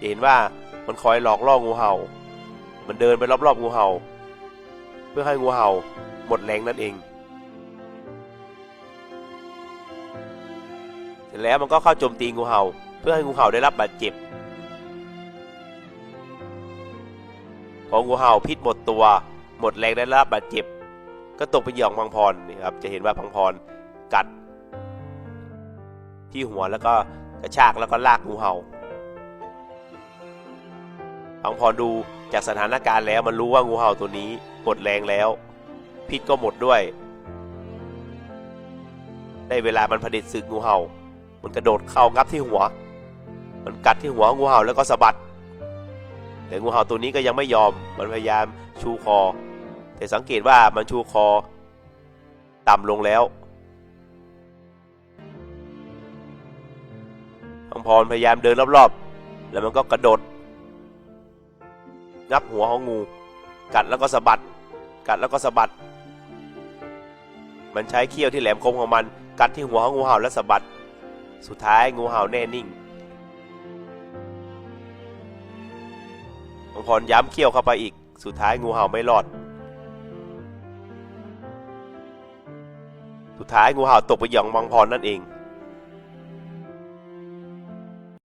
จะเห็นว่ามันคอยหลอกล่องูเห่า มันเดินไปรอบๆงูเห่า เพื่อให้งูเห่าหมดแรงนั่นเอง เสร็จแล้วมันก็เข้าโจมตีงูเห่า เพื่อให้งูเห่าได้รับบาดเจ็บ พองูเห่าพิษหมดตัว หมดแรงได้รับบาดเจ็บ ก็ตกเป็นเหยื่อของพังพรนี่ครับ จะเห็นว่าพังพรกัด ที่หัวแล้วก็กระชากแล้วก็ลากงูเห่า พังพรดูจากสถานการณ์แล้วมันรู้ว่างูเห่าตัวนี้หมดแรงแล้ว พิษก็หมดด้วย ได้เวลามันผด็จศึกงูเห่า มันกระโดดเข้างับที่หัว มันกัดที่หัวงูเห่าแล้วก็สะบัด แต่งูเห่าตัวนี้ก็ยังไม่ยอม มันพยายามชูคอ แต่สังเกตว่ามันชูคอ ต่ำลงแล้วพังพรพยายามเดินรอบๆ แล้วมันก็กระโดด งับหัวของงู กัดแล้วก็สะบัด กัดแล้วก็สะบัด มันใช้เขี้ยวที่แหลมคมของมัน กัดที่หัวของงูเห่าและสะบัด สุดท้ายงูเห่าแน่นิ่งมังพรย้ำเขี้ยวเข้าไปอีก สุดท้ายงูเห่าไม่รอด สุดท้ายงูเห่าตกไปหย่องมังพรนั่นเอง